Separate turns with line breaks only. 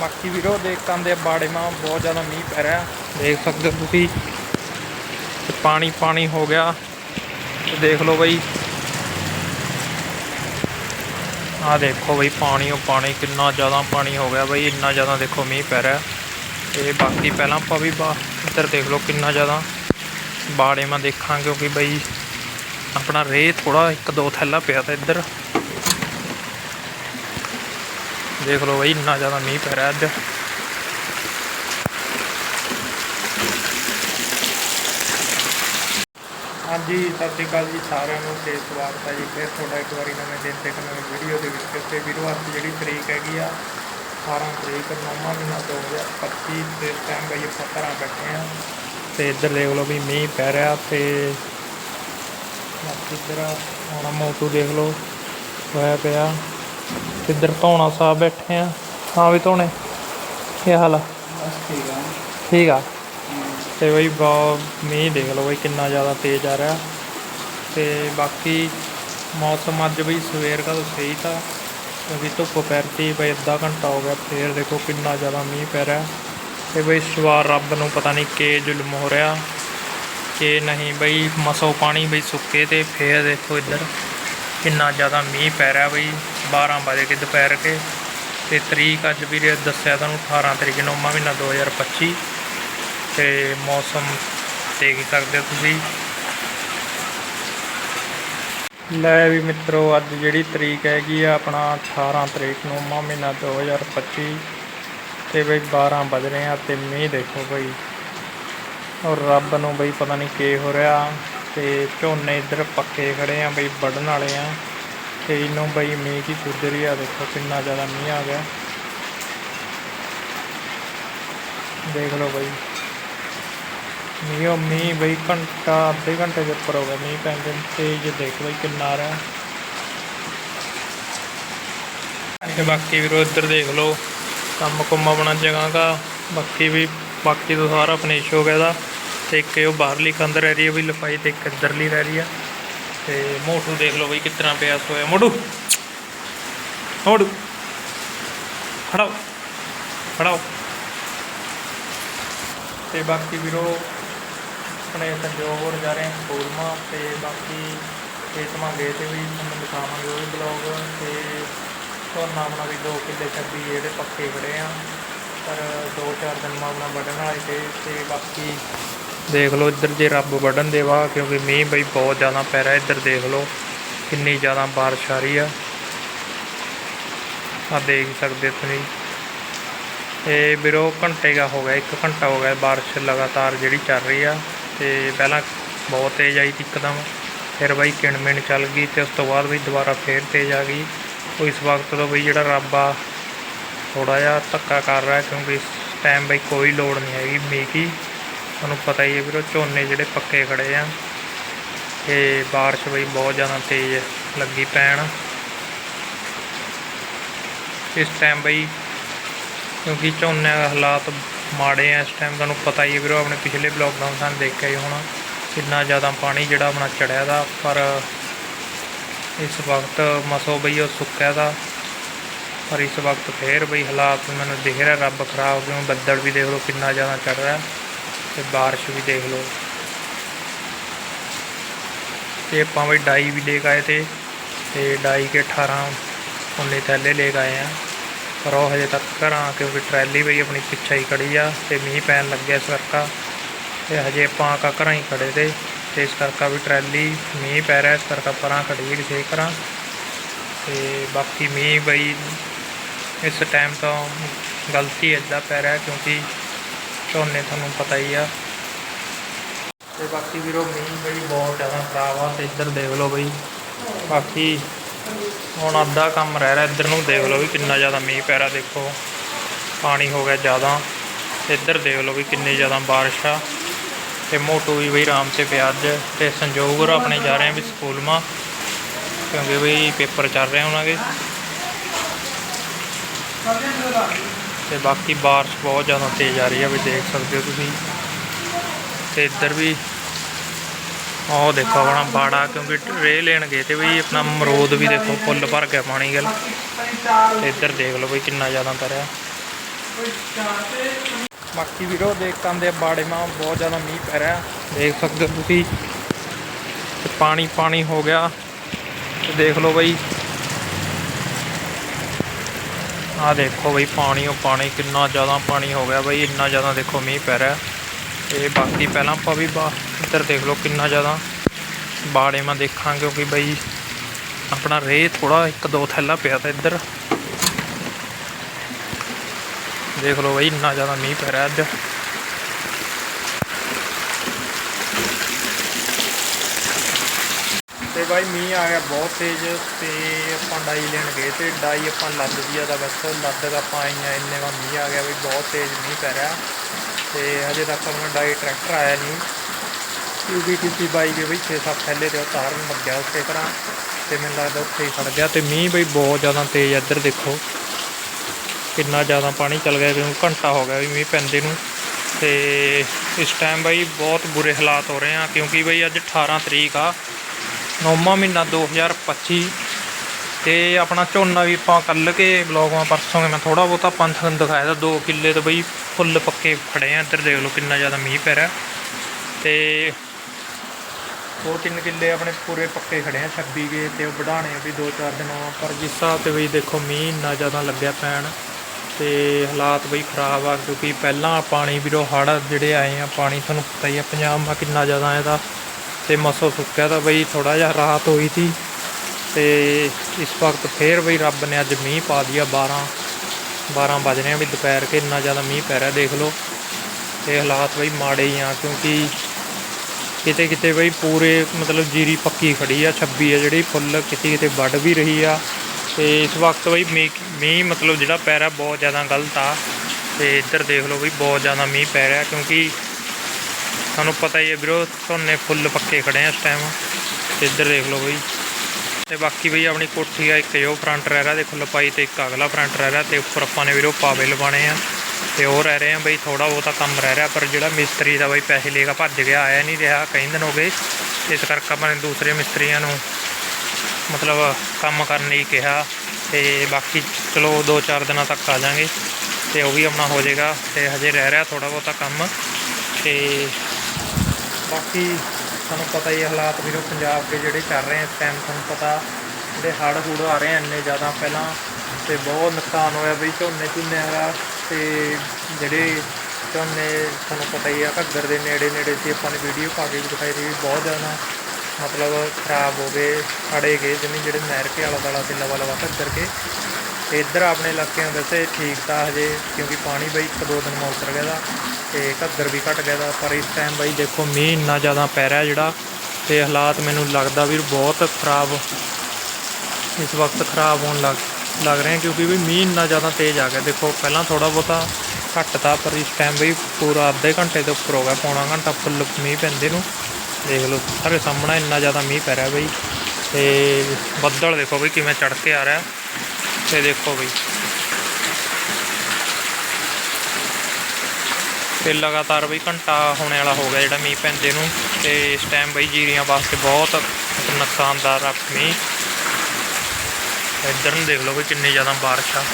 ਬਾਕੀ ਵੀਰੋ ਦੇਖ ਕੰਦੇ ਬਾੜੇ ਮਾਂ ਬਹੁਤ ਜ਼ਿਆਦਾ ਮੀਂਹ ਪੈ ਰਿਹਾ। ਦੇਖ ਸਕਦੇ ਹੋ ਤੁਸੀਂ ਪਾਣੀ ਪਾਣੀ ਹੋ ਗਿਆ। ਦੇਖ ਲਓ ਬਈ। ਆ ਦੇਖੋ ਬਈ ਪਾਣੀ, ਉਹ ਪਾਣੀ ਕਿੰਨਾ ਜ਼ਿਆਦਾ ਪਾਣੀ ਹੋ ਗਿਆ ਬਈ, ਇੰਨਾ ਜ਼ਿਆਦਾ ਦੇਖੋ ਮੀਂਹ ਪੈ ਰਿਹਾ। ਤੇ ਬਾਕੀ ਪਹਿਲਾਂ ਆਪਾਂ ਵੀ ਬਾ, ਇੱਧਰ ਦੇਖ ਲਓ ਕਿੰਨਾ ਜ਼ਿਆਦਾ ਬਾੜੇ ਮਾਂ ਦੇਖਾਂਗੇ, ਕਿਉਂਕਿ ਬਈ ਆਪਣਾ ਰੇ ਥੋੜਾ ਇੱਕ ਦੋ ਥੈਲਾ ਪਿਆ ਤਾਂ ਇੱਧਰ। ਦੇਖ ਲਓ ਬਈ, ਇੰਨਾ ਜ਼ਿਆਦਾ ਮੀਂਹ ਪੈ ਰਿਹਾ ਅੱਜ। ਹਾਂਜੀ, ਸਤਿ ਸ਼੍ਰੀ ਅਕਾਲ ਜੀ ਸਾਰਿਆਂ ਨੂੰ, ਤੇ ਸਵਾਗਤ ਹੈ ਜੀ ਫਿਰ ਤੁਹਾਡਾ ਇੱਕ ਵਾਰੀ ਨਵੇਂ ਦਿਨ ਤੇ ਇੱਕ ਨਵੀਂ ਵੀਡੀਓ ਦੇ ਵਿੱਚ। ਤੇ ਵੀਡੀਓ ਅੱਜ ਜਿਹੜੀ ਤਰੀਕ ਹੈਗੀ ਆ 18 ਤਰੀਕ, ਨੌਵਾਂ ਮਹੀਨਾ 2025 ਤੇ ਇਸ ਟਾਈਮ ਬਈ ਆਪਾਂ ਘਰਾਂ ਬੈਠੇ ਆ। ਤੇ ਇੱਧਰ ਦੇਖ ਲਓ ਵੀ ਮੀਂਹ ਪੈ ਰਿਹਾ ਤੇ ਬਾਕੀ ਇੱਧਰ ਹੁਣ ਮੋਟੂ ਦੇਖ ਲਓ, ਹੋਇਆ ਪਿਆ। ਇੱਧਰ ਧੌਣਾ ਸਾਹਿਬ ਬੈਠੇ ਆ? ਹਾਂ ਵੀ ਧੌਣੇ। ਕੀ ਹਾਲ ਆ?
ਠੀਕ ਆ।
ਠੀਕ ਆ? ਤੇ ਬਈ ਬਹੁਤ ਮੀਂਹ ਦੇਖ ਲਓ ਬਈ ਕਿੰਨਾ ਜ਼ਿਆਦਾ ਤੇਜ਼ ਆ ਰਿਹਾ। ਤੇ ਬਾਕੀ ਮੌਸਮ ਅੱਜ ਬਈ ਸਵੇਰ ਦਾ ਤਾਂ ਸਹੀ ਤਾਂ। ਕਿਉਂਕਿ ਧੁੱਪ ਪੈਰਤੀ ਬਈ ਅੱਧਾ ਘੰਟਾ ਹੋ ਗਿਆ ਫੇਰ ਦੇਖੋ ਕਿੰਨਾ ਜ਼ਿਆਦਾ ਮੀਂਹ ਪੈ ਰਿਹਾ। ਤੇ ਬਈ ਇਸ ਵਾਰ ਰੱਬ ਨੂੰ ਪਤਾ ਨਹੀਂ ਕਿ ਜ਼ੁਲਮ ਹੋ ਰਿਹਾ। ਕਿ ਨਹੀਂ ਬਈ ਮਸੋ ਪਾਣੀ ਬਈ ਸੁੱਕੇ ਤੇ ਫੇਰ ਦੇਖੋ ਇੱਧਰ। ਕਿੰਨਾ ਜ਼ਿਆਦਾ ਮੀਂਹ ਪੈ ਰਿਹਾ ਬਈ 12 ਵਜੇ ਕੇ ਦੁਪਹਿਰ ਕੇ। ਤੇ ਤਰੀਕ ਅੱਜ ਵੀ ਦੱਸਿਆ ਤੁਹਾਨੂੰ 18 ਤਰੀਕ ਨੂੰ ਮਹੀਨਾ 2025 ਤੇ ਮੌਸਮ ਦੇਖ ਸਕਦੇ ਹੋ ਤੁਸੀਂ। ਲੈ ਵੀ ਮਿੱਤਰੋ, ਅੱਜ ਜਿਹੜੀ ਤਰੀਕ ਹੈਗੀ ਆ ਆਪਣਾ 18 ਤਰੀਕ ਨੂੰ ਮਹੀਨਾ 2025 ਤੇ ਬਈ 12 ਵੱਜ ਰਹੇ ਆ ਤੇ ਮੀਂਹ ਦੇਖੋ ਬਈ। ਔਰ ਰੱਬ ਨੂੰ ਬਈ ਪਤਾ ਨਹੀਂ ਕੀ ਹੋ ਰਿਹਾ। ਤੇ ਝੋਨੇ ਇੱਧਰ ਪੱਕੇ ਖੜੇ ਆ ਬਈ, ਵੱਢਣ ਵਾਲੇ ਆ। ਤੇ ਇਹਨੂੰ ਬਈ ਮੀਂਹ ਕੀ ਕੁਦਰੀ ਆ, ਦੇਖੋ ਕਿੰਨਾ ਜ਼ਿਆਦਾ ਮੀਂਹ ਆ ਗਿਆ। ਦੇਖ ਲਓ ਬਈ। ਮੀਂਹ ਮੀਂਹ ਬਈ ਘੰਟਾ, ਅੱਧੇ ਘੰਟੇ ਦੇ ਉੱਪਰ ਹੋ ਗਿਆ ਮੀਂਹ ਪੈਂਦੇ ਤੇ ਜੇ ਦੇਖ ਬਈ ਕਿੰਨਾ ਆ ਰਿਹਾ। ਤੇ ਬਾਕੀ ਵੀਰੋ ਇੱਧਰ ਦੇਖ ਲਓ। ਕੰਮ ਕੁੰਮ ਆਪਣਾ ਜਗ੍ਹਾ ਦਾ ਬਾਕੀ ਵੀ, ਬਾਕੀ ਤੋਂ ਸਾਰਾ ਫਿਨਿਸ਼ ਹੋ ਗਿਆ ਦਾ ਤੇ ਇੱਕ ਉਹ ਬਾਹਰਲੀ ਕੰਧ ਰਹਿ ਰਹੀ ਹੈ ਵੀ ਲਫਾਈ ਤੇ ਇੱਕ ਅੰਦਰਲੀ ਰਹਿ ਰਹੀ ਆ। ਤੇ ਮੋਟੂ ਦੇਖ ਲਓ ਬਈ ਕਿਤਨਾ ਪਿਆ ਸੋਇਆ ਮੋਟੂ ਮੋਟੂ, ਖੜਾਓ ਖੜਾਓ। ਤੇ ਬਾਕੀ ਵੀਰੋ, ਆਪਣੇ ਸੰਜੋਗ ਹੋਰ ਜਾ ਰਹੇ ਹਾਂ ਸਕੂਲ ਤੇ ਬਾਕੀ ਖੇਤ ਮਾ ਗਏ ਤੇ ਵੀ ਤੁਹਾਨੂੰ ਦਿਖਾਵਾਂਗੇ ਉਹ ਵੀ ਬਲੌਗ ਤੇ ਝੋਨਾ ਆਪਣਾ ਵੀ ਦੋ ਕਿੱਲੇ ਛੱਬੀ ਜਿਹੜੇ ਪੱਕੇ ਖੜੇ ਆ। ਪਰ ਦੋ ਚਾਰ ਦਿਨ ਮਾ ਆਪਣਾ ਵੱਢਣ ਵਾਲੇ ਤੇ ਤੇ ਬਾਕੀ ਦੇਖ ਲਓ, ਇੱਧਰ ਜੇ ਰੱਬ ਵੱਢਣ ਦੇਵਾ ਕਿਉਂਕਿ ਮੀਂਹ ਬਈ ਬਹੁਤ ਜ਼ਿਆਦਾ ਪੈ ਰਿਹਾ। ਇੱਧਰ ਦੇਖ ਲਓ, ਕਿੰਨੀ ਜ਼ਿਆਦਾ ਬਾਰਿਸ਼ ਆ ਰਹੀ ਆ। ਆ ਦੇਖ ਸਕਦੇ ਤੁਸੀਂ। ਇਹ ਵੀਰੋ, ਘੰਟੇ ਦਾ ਹੋ ਗਿਆ ਇੱਕ ਘੰਟਾ ਹੋ ਗਿਆ ਬਾਰਿਸ਼ ਲਗਾਤਾਰ ਜਿਹੜੀ ਚੱਲ ਰਹੀ ਆ। ਤੇ ਪਹਿਲਾਂ ਬਹੁਤ ਤੇਜ਼ ਆਈ ਸੀ ਇੱਕਦਮ। ਫਿਰ ਬਾਈ ਕਿਣਮਿਣ ਚੱਲ ਗਈ ਤੇ ਉਸ ਤੋਂ ਬਾਅਦ ਵੀ ਦੁਬਾਰਾ ਫੇਰ ਤੇਜ਼ ਆ ਗਈ। ਉਹ ਇਸ ਵਕਤ ਤੋਂ ਬਈ ਜਿਹੜਾ ਰੱਬ ਆ ਥੋੜਾ ਜਿਹਾ ਧੱਕਾ ਕਰ ਰਿਹਾ, ਕਿਉਂਕਿ ਇਸ ਟਾਈਮ ਬਈ ਕੋਈ ਲੋੜ ਨਹੀਂ ਹੈਗੀ ਮੀਂਹ ਦੀ। ਤੁਹਾਨੂੰ ਪਤਾ ਹੀ ਹੈ ਵੀਰੋ, ਝੋਨੇ ਜਿਹੜੇ ਪੱਕੇ ਖੜੇ ਆ ਤੇ ਬਾਰਿਸ਼ ਬਈ ਬਹੁਤ ਜ਼ਿਆਦਾ ਤੇਜ਼ ਲੱਗੀ ਪੈਣ। ਇਸ ਟਾਈਮ ਬਈ ਕਿਉਂਕਿ ਝੋਨੇ ਦੇ ਹਾਲਾਤ ਮਾੜੇ ਆ, ਇਸ ਟਾਈਮ ਤੁਹਾਨੂੰ ਪਤਾ ਹੀ ਹੈ ਵੀਰੋ, ਆਪਣੇ ਪਿਛਲੇ ਬਲੌਗ ਦਾ ਸਾਨੂੰ ਦੇਖਿਆ ਹੀ ਹੋਣਾ ਕਿੰਨਾ ਜ਼ਿਆਦਾ ਪਾਣੀ ਜਿਹੜਾ ਆਪਣਾ ਚੜਿਆ ਦਾ, ਪਰ ਇਸ ਵਕਤ ਮਸੋ ਬਈ ਉਹ ਸੁੱਕਿਆ ਦਾ। ਪਰ ਇਸ ਵਕਤ ਫੇਰ ਬਈ ਹਾਲਾਤ ਮੈਨੂੰ ਦਿਖ ਰਿਹਾ, ਰੱਬ ਖਰਾਬ ਕਿਉਂ, ਬੱਦਲ ਵੀ ਦੇਖ ਲਓ ਕਿੰਨਾ ਜ਼ਿਆਦਾ ਚੜ ਰਿਹਾ। ਤੇ ਬਾਰਿਸ਼ ਵੀ ਦੇਖ ਲਓ। ਤੇ ਆਪਾਂ ਬਈ ਡਾਈ ਵੀ ਲੈ ਕੇ ਆਏ ਤੇ ਤੇ ਡਾਈ ਕੇ 18 19 ਥੈਲੇ ਲੈ ਕੇ ਆਏ ਆ। ਪਰ ਉਹ ਹਜੇ ਤੱਕ ਘਰਾਂ, ਕਿਉਂਕਿ ਟਰੈਲੀ ਬਈ ਆਪਣੀ ਪਿੱਛੇ ਹੀ ਖੜੀ ਆ ਤੇ ਮੀਂਹ ਪੈਣ ਲੱਗਿਆ ਇਸ ਕਰਕੇ ਤੇ ਹਜੇ ਆਪਾਂ ਕਾ ਘਰਾਂ ਹੀ ਖੜੇ ਤੇ ਤੇ ਇਸ ਕਰਕੇ ਵੀ ਟਰੈਲੀ ਮੀਂਹ ਪੈ ਰਿਹਾ, ਇਸ ਕਰਕੇ ਪਰਾਂ ਖੜੀ ਕਿਸੇ ਘਰਾਂ। ਤੇ ਬਾਕੀ ਮੀਂਹ ਬਈ, ਇਸ ਟਾਈਮ ਤਾਂ ਗਲਤੀ ਇੱਦਾਂ ਪੈ ਰਿਹਾ ਕਿਉਂਕਿ ਝੋਨੇ ਤੁਹਾਨੂੰ ਪਤਾ ਹੀ ਆ। ਤੇ ਬਾਕੀ ਵੀਰੋ, ਮੀਂਹ ਬਈ ਬਹੁਤ ਜ਼ਿਆਦਾ ਖਰਾਬ ਆ ਤੇ ਇੱਧਰ ਦੇਖ ਲਓ ਬਈ। ਬਾਕੀ ਹੁਣ ਅੱਧਾ ਕੰਮ ਰਹਿ ਰਿਹਾ, ਇੱਧਰ ਨੂੰ ਦੇਖ ਲਓ ਵੀ ਕਿੰਨਾ ਜ਼ਿਆਦਾ ਮੀਂਹ ਪੈ ਰਿਹਾ, ਦੇਖੋ। ਪਾਣੀ ਹੋ ਗਿਆ ਜ਼ਿਆਦਾ। ਇੱਧਰ ਦੇਖ ਲਓ ਵੀ ਕਿੰਨੀ ਜ਼ਿਆਦਾ ਬਾਰਿਸ਼ ਆ। ਤੇ ਮੋਟੂ ਵੀ ਬਈ ਆਰਾਮ ਤੇ ਪਿਆ ਅੱਜ। ਤੇ ਸੰਜੋਗ ਹੋਰ ਆਪਣੇ ਜਾ ਰਹੇ ਆ ਵੀ ਸਕੂਲ ਮਾ ਕਿਉਂਕਿ ਬਈ ਪੇਪਰ ਚੱਲ ਰਹੇ ਉਹਨਾਂ ਦੇ। ਤੇ ਬਾਕੀ ਬਾਰਿਸ਼ ਬਹੁਤ ਜ਼ਿਆਦਾ ਤੇਜ਼ ਆ ਰਹੀ ਹੈ ਵੀ ਦੇਖ ਸਕਦੇ ਹੋ ਤੁਸੀਂ। ਤੇ ਇੱਧਰ ਵੀ ਉਹ ਦੇਖੋ ਆਪਣਾ ਬਾੜਾ, ਕਿਉਂਕਿ ਰੇ ਲੈਣ ਗਏ ਤੇ ਵੀ ਆਪਣਾ ਮਰੋਦ ਵੀ ਦੇਖੋ ਫੁੱਲ ਭਰ ਗਿਆ ਪਾਣੀ ਗੱਲ ਤੇ ਇੱਧਰ ਦੇਖ ਲਓ ਬਈ ਕਿੰਨਾ ਜ਼ਿਆਦਾ ਤਰਿਆ। ਬਾਕੀ ਵੀਰੋ, ਦੇਖ ਕੰਦੇ ਬਾੜੇ ਮਾਂ ਬਹੁਤ ਜ਼ਿਆਦਾ ਮੀਂਹ ਪੈ ਰਿਹਾ। ਦੇਖ ਸਕਦੇ ਹੋ ਤੁਸੀਂ ਪਾਣੀ ਪਾਣੀ ਹੋ ਗਿਆ। ਤੇ ਦੇਖ ਲਓ ਬਈ ਆਹ ਦੇਖੋ ਬਈ ਪਾਣੀ, ਉਹ ਪਾਣੀ ਕਿੰਨਾ ਜ਼ਿਆਦਾ ਪਾਣੀ ਹੋ ਗਿਆ ਬਈ, ਇੰਨਾ ਜ਼ਿਆਦਾ ਦੇਖੋ ਮੀਂਹ ਪੈ ਰਿਹਾ। ਤੇ ਬਾਕੀ ਪਹਿਲਾਂ ਆਪਾਂ ਵੀ ਬਾ, ਇੱਧਰ ਦੇਖ ਲਓ ਕਿੰਨਾ ਜ਼ਿਆਦਾ ਬਾੜੇ ਮਾਂ ਦੇਖਾਂਗੇ ਕਿਉਂਕਿ ਬਈ ਆਪਣਾ ਰੇ ਥੋੜਾ ਇੱਕ ਦੋ ਥੈਲਾ ਪਿਆ ਤਾਂ ਇੱਧਰ। ਦੇਖ ਲਓ ਬਈ ਇੰਨਾ ਜ਼ਿਆਦਾ ਮੀਂਹ ਪੈ ਰਿਹਾ ਅੱਜ ਬਾਈ, ਮੀਂਹ ਆ ਗਿਆ ਬਹੁਤ ਤੇਜ਼ ਤੇ ਆਪਾਂ ਡਾਈ ਲੈਣ ਗਏ ਤੇ ਡਾਈ ਆਪਾਂ ਲੱਦ ਦੀ ਆ ਦਾ ਬਸ, ਲੱਦ ਕੇ ਆਪਾਂ ਆਈਆਂ ਇੰਨੇ ਵਾ ਮੀਂਹ ਆ ਗਿਆ ਵੀ ਬਹੁਤ ਤੇਜ਼ ਮੀਂਹ ਪੈ ਰਿਹਾ। ਤੇ ਹਜੇ ਤੱਕ ਆਪਣਾ ਡਾਈ ਟਰੈਕਟਰ ਆਇਆ ਨਹੀਂ। ਕਿਉਂਕਿ ਕਿਸੇ ਬਾਈ ਦੇ ਵੀ 6-7 ਥੈਲੇ ਤੇ ਉਹ ਤਾਰਨ ਲੱਗਿਆ ਉਸੇ ਤਰ੍ਹਾਂ। ਤੇ ਮੈਨੂੰ ਲੱਗਦਾ ਉੱਥੇ ਹੀ ਖੜ ਗਿਆ ਤੇ ਮੀਂਹ ਬਈ ਬਹੁਤ ਜ਼ਿਆਦਾ ਤੇਜ਼ ਇੱਧਰ ਦੇਖੋ। ਕਿੰਨਾ ਜ਼ਿਆਦਾ ਪਾਣੀ ਚੱਲ ਗਿਆ, ਕਿਉਂਕਿ ਘੰਟਾ ਹੋ ਗਿਆ ਵੀ ਮੀਂਹ ਪੈਂਦੇ ਨੂੰ। ਤੇ ਇਸ ਟਾਈਮ ਬਾਈ ਬਹੁਤ ਬੁਰੇ ਹਾਲਾਤ ਹੋ ਰਹੇ ਆ, ਕਿਉਂਕਿ ਬਈ ਅੱਜ 18 ਤਰੀਕ ਆ। ਨੌਵਾਂ ਮਹੀਨਾ 2025 ਤੇ ਆਪਣਾ ਝੋਨਾ ਵੀ ਆਪਾਂ ਕੱਲ ਕੇ ਬਲੌਗਾਂ ਪਰਸੋਂ ਮੈਂ ਥੋੜਾ ਬਹੁਤਾ ਪੰਥ ਦਿਨ ਦਿਖਾਇਆ ਤਾਂ 2 ਕਿੱਲੇ ਤੇ ਬਈ ਫੁੱਲ ਪੱਕੇ ਖੜੇ ਆ, ਇੱਧਰ ਦੇਖ ਲਓ ਕਿੰਨਾ ਜ਼ਿਆਦਾ ਮੀਂਹ ਪੈ ਰਿਹਾ। ਤੇ ਦੋ ਤਿੰਨ ਕਿੱਲੇ ਆਪਣੇ ਪੂਰੇ ਪੱਕੇ ਖੜੇ ਆ 26 ਕੇ ਤੇ ਉਹ ਵਧਾਣੇ ਆ ਵੀ 2-4 ਦਿਨਾਂ ਪਰ ਜਿਸ ਹਿਸਾਬ ਤੇ ਬਈ ਦੇਖੋ ਮੀਂਹ ਇੰਨਾ ਜ਼ਿਆਦਾ ਲੱਗਿਆ ਪੈਣ ਤੇ ਹਾਲਾਤ ਬਈ ਖਰਾਬ ਆ, ਕਿਉਂਕਿ ਪਹਿਲਾਂ ਪਾਣੀ ਵੀਰੋ ਹੜ੍ਹ ਜਿਹੜੇ ਆਏ ਆ, ਪਾਣੀ ਤੁਹਾਨੂੰ ਪਤਾ ਹੀ ਆ, ਪੰਜਾਬ ਮਾ ਕਿੰਨਾ ਜ਼ਿਆਦਾ ਇਹਦਾ ਤੇ ਮਸੋ ਸੁੱਕਿਆ ਤਾਂ ਬਈ ਥੋੜਾ ਜਿਹਾ ਰਾਹਤ ਹੋਈ ਸੀ ਤੇ ਇਸ ਵਕਤ ਫੇਰ ਬਈ ਰੱਬ ਨੇ ਅੱਜ ਮੀਂਹ ਪਾ ਦਿਆ 12 12 ਵੱਜ ਰਹੇ ਆ ਵੀ ਦੁਪਹਿਰ ਕੇ ਇੰਨਾ ਜ਼ਿਆਦਾ ਮੀਂਹ ਪੈ ਰਿਹਾ, ਦੇਖ ਲਓ। ਤੇ ਹਾਲਾਤ ਬਈ ਮਾੜੇ ਹੀ ਆ ਕਿਉਂਕਿ ਕਿਤੇ ਕਿਤੇ ਬਈ ਪੂਰੇ ਮਤਲਬ ਜੀਰੀ ਪੱਕੀ ਖੜੀ ਆ 26 ਆ ਜਿਹੜੀ, ਫੁੱਲ ਕਿਤੇ ਕਿਤੇ ਵੱਢ ਵੀ ਰਹੀ ਆ। ਤੇ ਇਸ ਵਕਤ ਬਈ ਮੀਂਹ ਮੀਂਹ ਮਤਲਬ ਜਿਹੜਾ ਪੈ ਰਿਹਾ ਬਹੁਤ ਜ਼ਿਆਦਾ ਗਲਤ ਆ। ਤੇ ਇੱਧਰ ਦੇਖ ਲਓ ਬਈ ਬਹੁਤ ਜ਼ਿਆਦਾ ਮੀਂਹ ਪੈ ਰਿਹਾ ਕਿਉਂਕਿ ਤੁਹਾਨੂੰ ਪਤਾ ਹੀ ਹੈ ਵੀਰੋ, ਝੋਨੇ ਫੁੱਲ ਪੱਕੇ ਖੜੇ ਆ ਇਸ ਟਾਈਮ ਇੱਧਰ ਦੇਖ ਲਓ ਬਈ। ਤੇ ਬਾਕੀ ਬਈ ਆਪਣੀ ਕੋਠੀ ਆ ਇੱਕ ਜੋ ਫਰੰਟ ਰਹਿ ਰਿਹਾ, ਦੇਖੋ ਲਪਾਈ ਤੇ ਇੱਕ ਅਗਲਾ ਫਰੰਟ ਰਹਿ ਰਿਹਾ ਤੇ ਉੱਪਰ ਆਪਾਂ ਨੇ ਵੀਰੋ ਪਾਵੇ ਲਵਾਣੇ ਆ। ਤੇ ਉਹ ਰਹਿ ਰਹੇ ਆ ਬਈ ਥੋੜਾ ਬਹੁਤਾ ਕੰਮ ਰਹਿ ਰਿਹਾ, ਪਰ ਜਿਹੜਾ ਮਿਸਤਰੀ ਦਾ ਬਈ ਪੈਸੇ ਲੈ ਕੇ ਭੱਜ ਗਿਆ, ਆਇਆ ਨਹੀਂ ਰਿਹਾ ਕਈ ਦਿਨ ਹੋ ਗਏ ਇਸ ਕਰਕੇ ਆਪਾਂ ਨੇ ਦੂਸਰੇ ਮਿਸਤਰੀਆਂ ਨੂੰ ਮਤਲਬ ਕੰਮ ਕਰਨ ਲਈ ਕਿਹਾ। ਤੇ ਬਾਕੀ ਚਲੋ 2-4 ਦਿਨਾਂ ਤੱਕ ਆ ਜਾਾਂਗੇ। ਤੇ ਉਹ ਵੀ ਆਪਣਾ ਹੋ ਜਾਏਗਾ। ਤੇ ਹਜੇ ਰਹਿ ਰਿਹਾ ਥੋੜਾ ਬਹੁਤਾ ਕੰਮ। ਤੇ ਬਾਕੀ ਤੁਹਾਨੂੰ ਪਤਾ ਹੀ ਹੈ ਹਾਲਾਤ ਵੀਰੋ ਪੰਜਾਬ ਦੇ ਜਿਹੜੇ ਕਰ ਰਹੇ ਆ ਇਸ ਟਾਈਮ ਤੁਹਾਨੂੰ ਪਤਾ ਜਿਹੜੇ ਹੜ੍ਹ ਹੂੜ ਆ ਰਹੇ ਆ ਇੰਨੇ ਜ਼ਿਆਦਾ ਪਹਿਲਾਂ ਤੇ ਬਹੁਤ ਨੁਕਸਾਨ ਹੋਇਆ ਬਈ ਝੋਨੇ ਝੁੰਨਿਆਂ ਦਾ ਤੇ ਜਿਹੜੇ ਝੋਨੇ ਤੁਹਾਨੂੰ ਪਤਾ ਹੀ ਆ ਘੱਗਰ ਦੇ ਨੇੜੇ ਨੇੜੇ ਸੀ, ਆਪਾਂ ਨੇ ਵੀਡੀਓ ਪਾ ਕੇ ਵੀ ਦਿਖਾਈ ਰਹੀ ਬਹੁਤ ਜ਼ਿਆਦਾ ਮਤਲਬ ਖਰਾਬ ਹੋ ਗਏ ਫੜੇ ਗਏ, ਜਿਵੇਂ ਜਿਹੜੇ ਨਹਿਰ ਕੇ ਆਲਾ ਦਾਲਾ ਤੇ ਲਵਾ ਲਵਾ ਘੱਗਰ ਕੇ। ਤੇ ਇੱਧਰ ਆਪਣੇ ਇਲਾਕਿਆਂ ਵੈਸੇ ਠੀਕ ਤਾਂ ਹਜੇ, ਕਿਉਂਕਿ ਪਾਣੀ ਬਈ ਇੱਕ ਦੋ ਦਿਨ ਮਾ ਗਿਆ ਦਾ ਤੇ ਘੱਗਰ ਵੀ ਘਟ ਗਿਆ ਦਾ, ਪਰ ਇਸ ਟਾਈਮ ਬਈ ਦੇਖੋ ਮੀਂਹ ਇੰਨਾ ਜ਼ਿਆਦਾ ਪੈ ਰਿਹਾ ਜਿਹੜਾ ਤੇ ਹਾਲਾਤ ਮੈਨੂੰ ਲੱਗਦਾ ਵੀ ਬਹੁਤ ਖਰਾਬ, ਇਸ ਵਕਤ ਖਰਾਬ ਹੋਣ ਲੱਗ ਲੱਗ ਰਹੇ ਕਿਉਂਕਿ ਵੀ ਮੀਂਹ ਇੰਨਾ ਜ਼ਿਆਦਾ ਤੇਜ਼ ਆ ਗਿਆ। ਦੇਖੋ ਪਹਿਲਾਂ ਥੋੜਾ ਬਹੁਤਾ ਘੱਟ ਤਾ, ਪਰ ਇਸ ਟਾਈਮ ਬਈ ਪੂਰਾ ਅੱਧੇ ਘੰਟੇ ਤੋਂ ਉੱਪਰ ਹੋ ਗਿਆ, ਪੌਣਾ ਘੰਟਾ ਫੁੱਲ ਮੀਂਹ ਪੈਂਦੇ ਨੂੰ। ਦੇਖ ਲਓ, ਸਾਰੇ ਸਾਹਮਣੇ ਇੰਨਾ ਜ਼ਿਆਦਾ ਮੀਂਹ ਪੈ ਰਿਹਾ ਬਈ ਤੇ ਬੱਦਲ ਦੇਖੋ ਬਈ ਕਿਵੇਂ ਚੜ ਕੇ ਆ ਰਿਹਾ। ਤੇ ਦੇਖੋ ਬਈ। ਤੇ ਲਗਾਤਾਰ ਬਈ ਘੰਟਾ ਹੋਣੇ ਵਾਲਾ ਹੋ ਗਿਆ ਜਿਹੜਾ ਮੀਂਹ ਪੈਂਦੇ ਨੂੰ। ਤੇ ਇਸ ਟਾਈਮ ਬਈ ਜੀਰੀਆਂ ਵਾਸਤੇ ਬਹੁਤ ਨੁਕਸਾਨਦਾਰ ਆ ਮੀਂਹ। ਇੱਧਰ ਨੂੰ ਦੇਖ ਲਓ ਬਈ ਕਿੰਨੀ ਜ਼ਿਆਦਾ ਬਾਰਿਸ਼ ਆ।